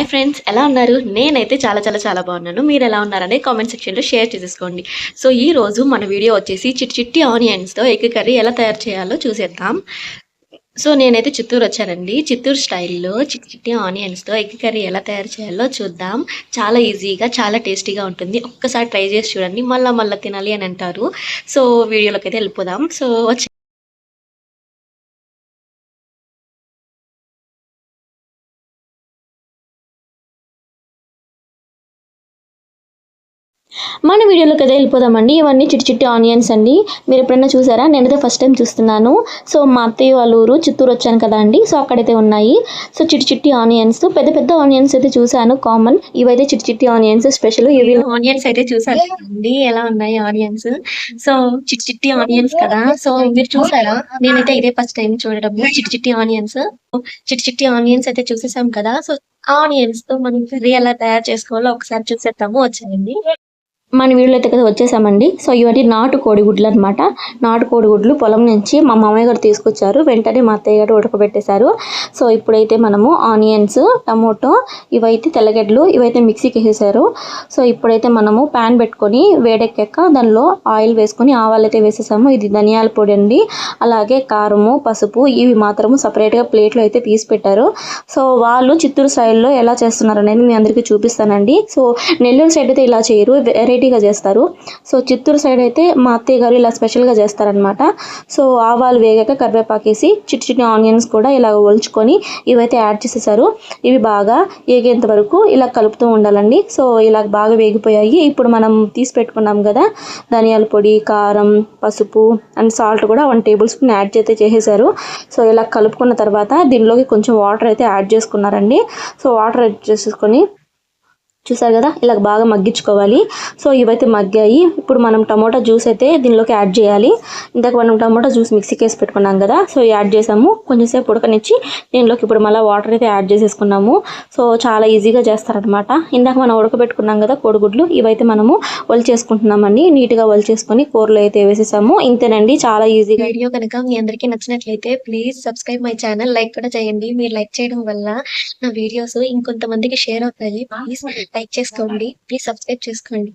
Hi friends ఎలా ఉన్నారు? నేనైతే చాలా చాలా చాలా బాగున్నాను. మీరు ఎలా ఉన్నారని కామెంట్ సెక్షన్లో షేర్ చేసేసుకోండి. సో ఈ రోజు మన వీడియో వచ్చేసి చిట్టి చిట్టి ఆనియన్స్తో ఎగ్ కర్రీ ఎలా తయారు చేయాలో చూసేద్దాం. సో నేనైతే చిత్తూరు వచ్చానండి. చిత్తూరు స్టైల్లో చిట్టి చిట్టి ఆనియన్స్తో ఎగ్ కర్రీ ఎలా తయారు చేయాలో చూద్దాం. చాలా ఈజీగా చాలా టేస్టీగా ఉంటుంది. ఒక్కసారి ట్రై చేసి చూడండి. మళ్ళీ మళ్ళీ తినాలి అని అంటారు. సో వీడియోలోకి అయితే వెళ్ళిపోదాం. సో మన వీడియోలోకి అయితే వెళ్ళిపోదామండి. ఇవన్నీ చిట్టి చిట్టి ఆనియన్స్ అండి. మీరు ఎప్పుడైనా చూసారా? నేనైతే ఫస్ట్ టైం చూస్తున్నాను. సో మా అత్తయ్య వాళ్ళ ఊరు చిత్తూరు వచ్చాను కదా అండి. సో అక్కడైతే ఉన్నాయి. సో చిట్టి చిట్టి ఆనియన్స్. పెద్ద పెద్ద ఆనియన్స్ అయితే చూసాను కామన్. ఇవైతే చిట్టి చిట్టి ఆనియన్స్ స్పెషల్ ఇవి ఆనియన్స్ అయితే చూసాను అండి ఎలా ఉన్నాయి ఆనియన్స్? సో చిట్టి చిట్టి ఆనియన్స్ కదా. సో మీరు చూసారా? నేనైతే ఇదే ఫస్ట్ టైం చూడడం. చిట్టి చిట్టి ఆనియన్స్. చిట్టి చిట్టి ఆనియన్స్ అయితే చూసేసాం కదా. సో ఆనియన్స్తో మనం కర్రీ ఎలా తయారు చేసుకోవాలో ఒకసారి చూసేద్దాము. వచ్చేయండి. మన వీడియోలో అయితే కదా వచ్చేసామండి. సో ఇవన్నీ నాటు కోడిగుడ్లు అనమాట నాటు కోడిగుడ్లు పొలం నుంచి మా మామయ్య గారు తీసుకొచ్చారు. వెంటనే మా అత్తయ్య గారు ఉడకబెట్టేశారు. సో ఇప్పుడైతే మనము ఆనియన్స్ టమోటో ఇవైతే తెల్లగడ్డలు ఇవైతే మిక్సీకి వేసేసారు సో ఇప్పుడైతే మనము ప్యాన్ పెట్టుకొని వేడెక్కాక దానిలో ఆయిల్ వేసుకొని ఆవాలు అయితే వేసేసాము. ఇది ధనియాల పొడి అండి. అలాగే కారము పసుపు ఇవి మాత్రము సపరేట్గా ప్లేట్లో అయితే తీసి పెట్టారు. సో వాళ్ళు చిత్తూరు స్టైల్లో ఎలా చేస్తున్నారు అనేది మీ అందరికీ చూపిస్తానండి. సో నెల్లూరు సైడ్ అయితే ఇలా చేయరు. వెరైటీగా చేస్తారు. సో చిత్తూరు సైడ్ అయితే మా అత్తయ్య గారు ఇలా స్పెషల్గా చేస్తారనమాట సో ఆవాలు వేగాక కరివేపాకు వేసి చిట్టి చిట్టి ఆనియన్స్ కూడా ఇలా ఒలుచుకొని ఇవైతే యాడ్ చేసేసారు. ఇవి బాగా వేగేంత వరకు ఇలా కలుపుతూ ఉండాలండి. సో ఇలా బాగా వేగిపోయాయి. ఇప్పుడు మనం తీసి పెట్టుకున్నాం కదా ధనియాల పొడి కారం పసుపు అండ్ సాల్ట్ కూడా వన్ టేబుల్ స్పూన్ యాడ్ అయితే చేసేసారు. సో ఇలా కలుపుకున్న తర్వాత దీనిలోకి కొంచెం వాటర్ అయితే యాడ్ చేసుకున్నారండి. సో వాటర్ యాడ్ చేసేసుకొని చూసారు కదా? ఇలా బాగా మగ్గించుకోవాలి. సో ఇవైతే మగ్గాయి. ఇప్పుడు మనం టమోటా జ్యూస్ అయితే దీనిలోకి యాడ్ చేయాలి. ఇందాక మనం టమోటా జ్యూస్ మిక్సీకి వేసి పెట్టుకున్నాం కదా? సో యాడ్ చేసాము. కొంచెంసేపు ఉడకనిచ్చి దీనిలోకి ఇప్పుడు మళ్ళీ వాటర్ అయితే యాడ్ చేసేసుకున్నాము. సో చాలా ఈజీగా చేస్తారనమాట ఇందాక మనం ఉడకబెట్టుకున్నాం కదా కోడిగుడ్లు ఇవైతే మనము వల్ చేసుకుంటున్నామండి. నీట్గా వల్ చేసుకొని కూరలో అయితే వేసేసాము. ఇంతేనండి. చాలా ఈజీగా వీడియో కనుక మీ అందరికీ నచ్చినట్లయితే please subscribe my channel. Like కూడా చేయండి. మీరు లైక్ చేయడం వల్ల నా వీడియోస్ ఇంకొంతమందికి షేర్ అవుతాయి. ప్లీజ్ లైక్ చేసుకోండి. ప్లీజ్ సబ్స్క్రైబ్ చేసుకోండి.